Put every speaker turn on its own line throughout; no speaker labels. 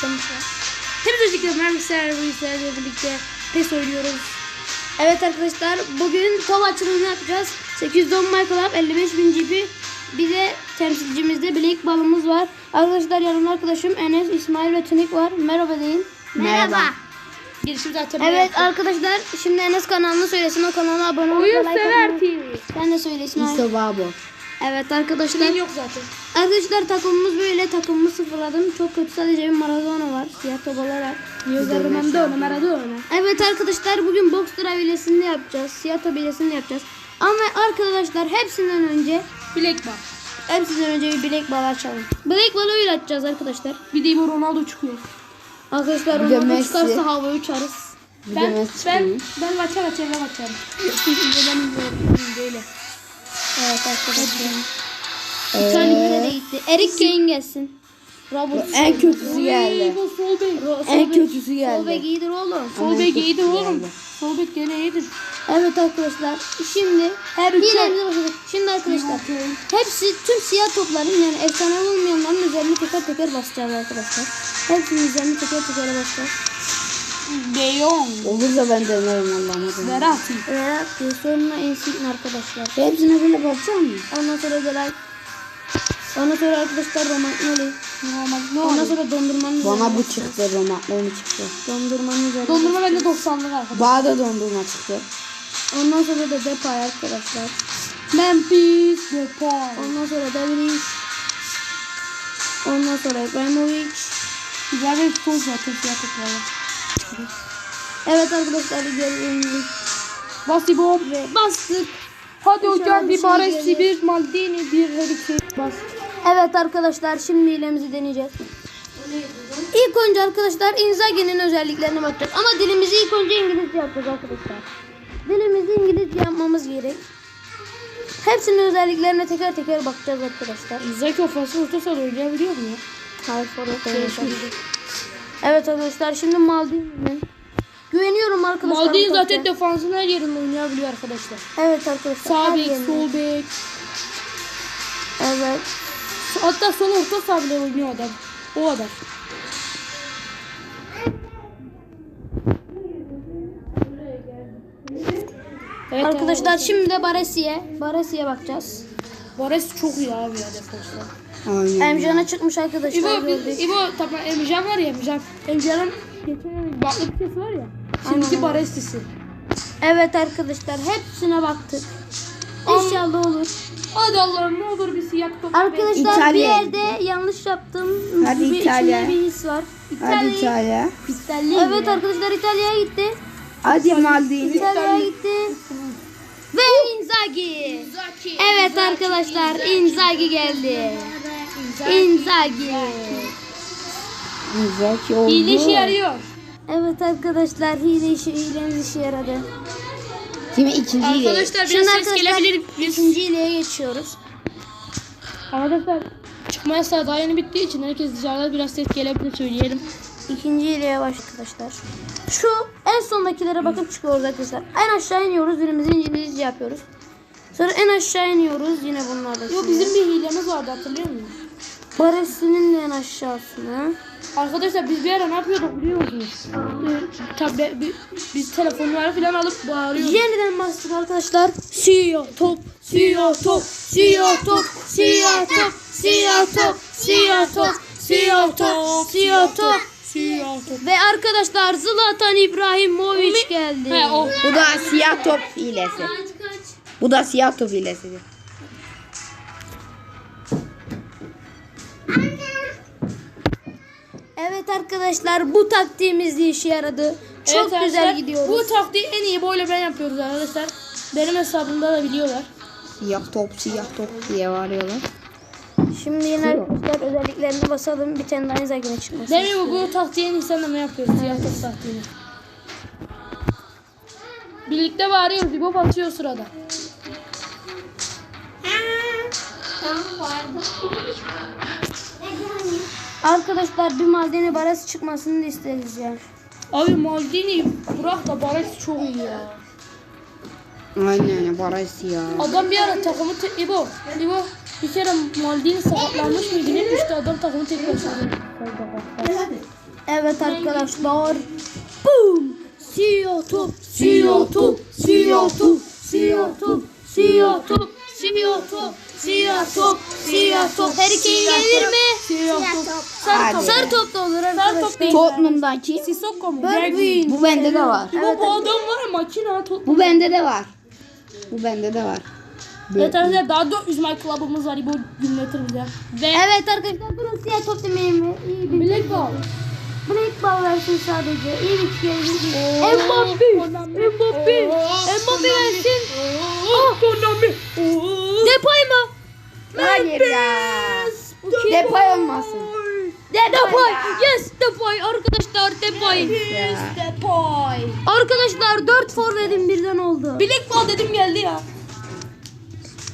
Sen Hepinize hoşçakalın. Ben Bilgisayar bu birlikte PES oynuyoruz. Evet arkadaşlar bugün top açılımını yapacağız. 810 Minecraft 55.000 GB. Bir de temsilcimizde Blake balımız var. Arkadaşlar yanımda arkadaşım Enes, İsmail ve Tunik var. Merhaba deyin.
Merhaba.
Girişim zaten
Evet arkadaşlar şimdi Enes kanalını söylesin o kanala abone olmayı
Oyun
like
sever
atmayı-
TV.
Sen de söyle İsmail. Evet arkadaşlar.
Senin yok zaten.
Arkadaşlar takımımız böyle takımımı sıfırladım. Çok kötü sadece bir Maradona var. Siyah top olarak.
Maradona, Maradona.
Evet arkadaşlar bugün box hilesini yapacağız. Siyah top hilesini yapacağız. Ama arkadaşlar hepsinden önce
Bilek bak.
hepsinden önce bir bilek balı açalım. Bilek balı öyle açacağız arkadaşlar.
Bir de bu Ronaldo çıkıyor.
Arkadaşlar
Bir de
Ronaldo
Messi.
çıkarsa havaya uçarız.
Bir
Ben,
de Messi
ben,
çıkıyor.
ben maça maça eve açarım. ben izliyorum böyle.
Evet arkadaşlar.
Ee,
Bir tane de gitti. Eric Kane gelsin. Robert
en kötüsü geldi.
Bu sol bek.
En kötüsü
Sol
geldi.
bek iyidir oğlum.
Sol bek
kötüsü
iyidir oğlum. Sol bek gene iyidir.
Evet arkadaşlar şimdi
Her
hilemize başladık. Şimdi arkadaşlar hepsi tüm siyah topların yani efsane olmayanların üzerine teker teker basacağız arkadaşlar. Hepsinin üzerine teker teker basacağız.
De Jong.
Olursa ben denerim Allah'ım. hadi.
Verratti.
Ve bir sonuna ensikli arkadaşlar.
Hepsine böyle bakacak mısın?
Ondan sonra gelen Ondan sonra arkadaşlar.
Normal. Ne
Ondan sonra dondurmanın
Bana
üzerine
bu çıktı. Romatlı çıktı.
Dondurmanın üzerine.
Dondurma bende 90'lık arkadaşlar.
Bana da dondurma çıktı.
Ondan sonra da Depay arkadaşlar.
Memphis Depay.
Ondan sonra Devriş. Ondan sonra İbrahimovic.
Güzel bir futbol zaten siyah toplarla.
Evet arkadaşlar gördüğünüz gibi
Basi Bob.
bastık.
Hadi hocam
bir şey
Baresi, bir Maldini, bir Harry. Bas.
Evet arkadaşlar şimdi hilemizi deneyeceğiz. İlk önce arkadaşlar Inzaghi'nin özelliklerine bakacağız. Ama dilimizi ilk önce İngilizce yapacağız arkadaşlar. Dilimizi İngilizce yapmamız gerek. Hepsinin özelliklerine teker teker bakacağız arkadaşlar.
Zeki ofansif orta saha oynayabiliyor mu ya?
Hayır, forvet oynayacağız. Evet arkadaşlar şimdi Maldini'nin güveniyorum arkadaşlar.
Maldini zaten defansın her yerinde oynayabiliyor arkadaşlar.
Evet arkadaşlar.
Sağ bek, sol bek.
Evet.
Hatta sol orta saha bile oynuyor adam. O adam. Evet
arkadaşlar şimdi de Baresi'ye. Baresi'ye bakacağız.
Baresi çok iyi abi ya defansta.
Aynen.
Emcan'a çıkmış arkadaşlar.
İbo,
gördük.
İbo tamam Emcan var ya Emcan. Emcan'ın geçen baklık sesi var ya. Şimdiki
Aynen.
Baresi'si.
Evet arkadaşlar hepsine baktık. İnşallah olur.
Hadi Allah'ım ne olur bir siyah top.
Arkadaşlar bir
İtalya.
yerde yanlış yaptım.
Hadi
bir
İtalya.
içimde bir his var.
Hadi İtalya.
Evet arkadaşlar İtalya'ya gitti.
Hadi Maldini.
İtalya'ya gitti. Ve Inzaghi. Evet arkadaşlar Inzaghi geldi. Inzaghi.
Zeki oldu.
Hile işe yarıyor.
Evet arkadaşlar hile işi hilemiz işe yaradı.
Şimdi ikinci ile.
Arkadaşlar biraz ses gelebilir. Biz...
ikinci hileye geçiyoruz.
Arkadaşlar çıkma yasağı daha yeni bittiği için herkes dışarıda biraz ses gelebilir söyleyelim.
İkinci hileye baş arkadaşlar. Şu en sondakilere bakıp çıkıyoruz arkadaşlar. En aşağı iniyoruz. Birimizi İngilizce yapıyoruz. Sonra en aşağı iniyoruz. Yine bunlar da.
Yok bizim bir hilemiz vardı hatırlıyor musun?
Baresinin en aşağısına.
Arkadaşlar biz bir ara ne yapıyorduk biliyor musunuz? Ee, tabi bi- biz telefonları falan alıp bağırıyorduk.
Yeniden bastık arkadaşlar. Siyah top, siyah top, siyah top, siyah top, siyah top, siyah top, siyah top, siyah top.
Siyah top.
Ve arkadaşlar Zlatan İbrahimovic geldi.
He o.
Bu da siyah top hilesi. Bu da siyah top hilesi.
Evet arkadaşlar bu taktiğimiz de işe yaradı. Çok
Evet
güzel
arkadaşlar,
gidiyoruz.
Bu taktiği en iyi böyle ben yapıyoruz arkadaşlar. Benim hesabımda da biliyorlar.
Siyah top, siyah top diye varıyorlar.
Şimdi yine arkadaşlar özelliklerine basalım. Bir tane daha Inzaghi'ne çıkmasın.
Değil mi bu, bu taktiği en mi yapıyoruz? Siyah top taktiğini. Birlikte bağırıyoruz. İbo atıyor sırada.
Arkadaşlar bir Maldini Baresi çıkmasını da isteriz ya.
Abi Maldini bırak da Baresi çok iyi ya.
Aynen Baresi ya.
Adam bir ara takımı te İbo, İbo bir kere Maldini sakatlanmış mıydı ne düştü adam takımı tekrar sürdü.
Evet arkadaşlar. Boom! CO2, CO2, CO2, CO2, CO2, CO2, Siyah top, siyah top. Her iki gelir mi? Siyah top. Sarı top. Sarı top da olur arkadaşlar.
Tottenham'daki
Sissoko mu?
Bergwijn.
bu bende de var.
Bu, bu adam var ya makine ha. Tot-
Bu bende de var. Bu bende de var.
Evet arkadaşlar daha 400 My Club'ımız var. Bu gümletir bize. Ve
Evet arkadaşlar durun siyah top demeyin mi? İyi bir
Black Ball.
Black ball versin sadece. İyi bir şey.
Mbappe.
Mbappe. Mbappe versin.
Oh, Konami.
Depay mı?
Hayır ya. Depay olmasın.
Depay. Yes Depay. Arkadaşlar Depay.
Ya.
Depay.
Arkadaşlar 4 forvetin birden oldu.
Black Ball dedim geldi ya.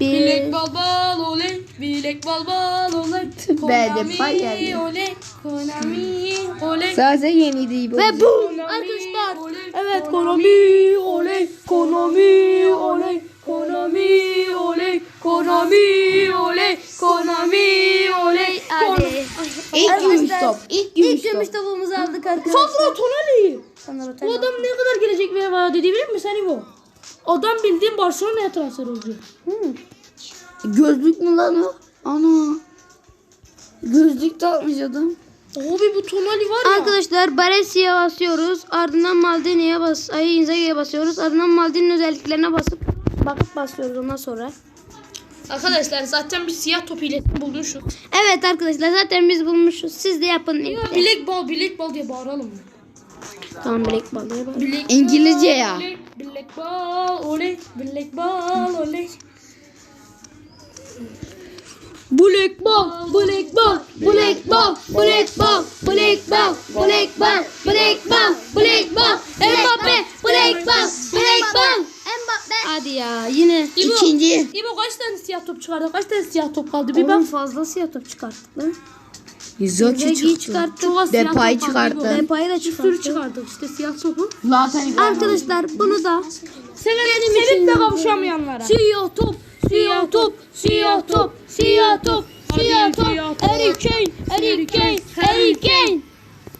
Bir.
Bilek bal bal oley, bilek bal bal oley.
Geldi.
oley, Konami oley.
Sadece yeniydi bu.
Ve.
Konami,
Arkadaşlar.
oley.
Evet
Konami oley, Konami oley, Konami oley, Konami oley, Konami oley.
İlk gümüş top. İlk gümüş
İlk
top.
gümüş topumuzu aldık arkadaşlar.
Sandro Tonali. Bu adam ne kadar gelecek veya vaat edebilir mi sen bu? Adam bildiğin Barcelona'ya transfer oldu.
Gözlük mü lan o? Ana. Gözlük takmış adam.
Abi bu Tonali var ya.
Arkadaşlar Baresi'ye basıyoruz. Ardından Maldini'ye bas, ay Inzaghi'ye basıyoruz. Ardından Maldini'nin özelliklerine basıp bakıp basıyoruz ondan sonra.
Arkadaşlar zaten bir siyah top hilesini bulmuşuz.
Evet arkadaşlar zaten biz bulmuşuz. Siz de yapın.
Bilek bal, bilek bal diye bağıralım mı?
Tamam Black Ball'ı bak.
Bilek
İngilizce
bal,
ya.
Bilek bal, oley, bilek bal, oley.
Ball, Black
kaldı? Bir
Oğlum
bak.
fazla siyah top çıkarttık lan. Zeki
çıktı.
çıkarttık.
Çok az siyah
Depay çıkarttı.
Depay'ı da
Bir sürü
çıkarttık.
çıkardık işte siyah topu.
Zlatan
Arkadaşlar bunu da
Severim, sevip de kavuşamayanlara.
siyah top, siyah top, siyah top, siyah top, siyah top.
siyah top.
Harry Kane, Harry Kane, Harry Kane.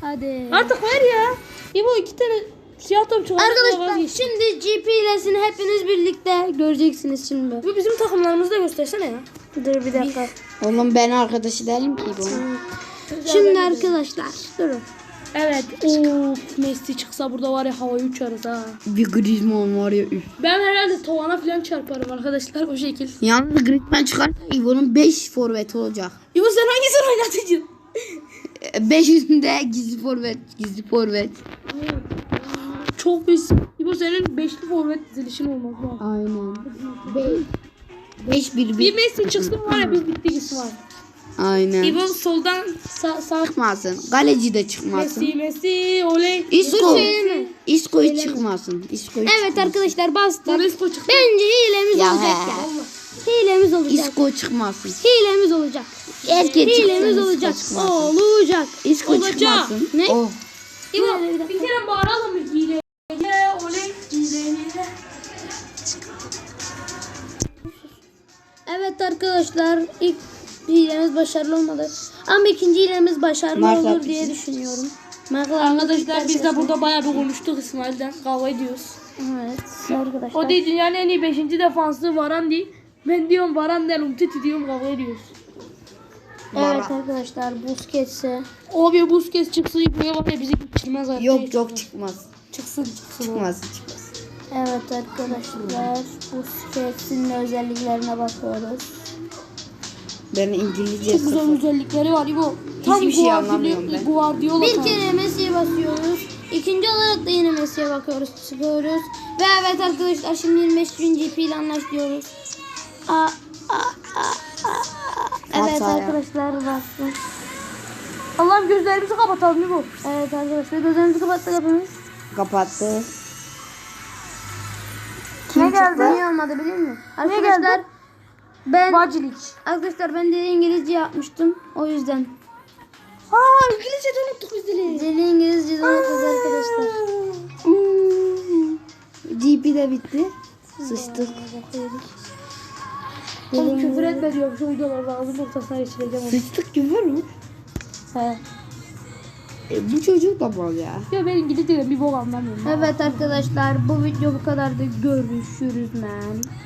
Hadi.
Artık ver ya. İbo iki tane siyah top çıkardı.
Arkadaşlar
vazgeç.
şimdi GP ilesini hepiniz birlikte göreceksiniz şimdi.
Bu bizim takımlarımızı da göstersene ya.
Dur bir dakika.
Oğlum ben arkadaşı değilim ki bu.
Şimdi arkadaşlar durun.
Evet. Of Messi çıksa burada var ya havayı uçarız ha.
Bir Griezmann var ya üf.
Ben herhalde tavana falan çarparım arkadaşlar o şekil.
Yalnız Griezmann çıkarsa İbo'nun 5 forvet olacak.
İbo sen hangisini oynatacaksın?
5'inde gizli forvet, gizli forvet.
Çok biz. İbo senin beşli forvet dizilişin olmaz lazım.
Aynen. 5 1
Bir
1.
Messi çıksın var ya biz bittik İsmail.
Aynen.
İbo soldan sağ sağ
Çıkmasın. Kaleci de çıkmasın.
Messi Messi oley.
Söyleme.
Isco hiç çıkmasın. Hiç
Evet arkadaşlar bastık.
Maresco çıktı.
Bence hilemiz
Ya
olacak
he.
ya. Hilemiz olacak.
Isco çıkmasın.
Hilemiz olacak.
Erkek
Hilemiz olacak.
Çıkmasın.
Olacak.
Isco
Olacak.
çıkmasın.
Ne?
Oh.
İbo
Bir
bir kere bağıralım? Hile. Hile oley. Hile hile.
Evet arkadaşlar ilk hilemiz başarılı olmadı. Ama ikinci hilemiz başarılı
Marka
olur diye düşünüyorum. Marka
Arkadaşlar biz de burada bayağı bir konuştuk İsmail'den. Kavga ediyoruz.
Evet arkadaşlar.
O değil dünyanın en iyi 5. defansı Varan değil. Ben diyorum Varan değil Umtiti diyorum kavga ediyoruz.
Evet arkadaşlar Busquets'e.
Abi Busquets çıksın buraya var ya bizi geçirmez artık.
Yok yok çıkmaz.
Çıksın çıksın.
Çıkmaz çıkmaz.
Evet arkadaşlar Busquets'in özelliklerine bakıyoruz.
Ben İngilizce
Çok güzel
sıfır.
özellikleri var İbo. Tam
Hiçbir şey anlamıyorum ben.
Guardiola
Bir kere Messi'ye basıyoruz. İkinci olarak da yine Messi'ye bakıyoruz, çıkıyoruz. Ve evet arkadaşlar şimdi 25. GP ile anlaşıyoruz. Aa, aa, aa, aa, aa. Evet
Hata ya.
arkadaşlar bastım.
Allah'ım gözlerimizi kapatalım İbo.
Evet arkadaşlar gözlerimizi kapattık hepimiz.
Kapattı.
Geldi? Niye olmadı biliyor musun? Arkadaşlar ben
Bacilic.
arkadaşlar ben de İngilizce yapmıştım. O yüzden.
Aa İngilizce unuttuk biz dili.
Deli İngilizce de unuttuk arkadaşlar.
GP de bitti. Sıçtık.
Oğlum küfür etme diyorum şu videoları ağzının ortasına geçireceğim onu.
Sıçtık küfür mü?
He.
E, bu çocuk da mal ya.
Ya ben İngilizce bir bok anlamıyorum.
Evet arkadaşlar bu video bu kadardı. Görüşürüz men.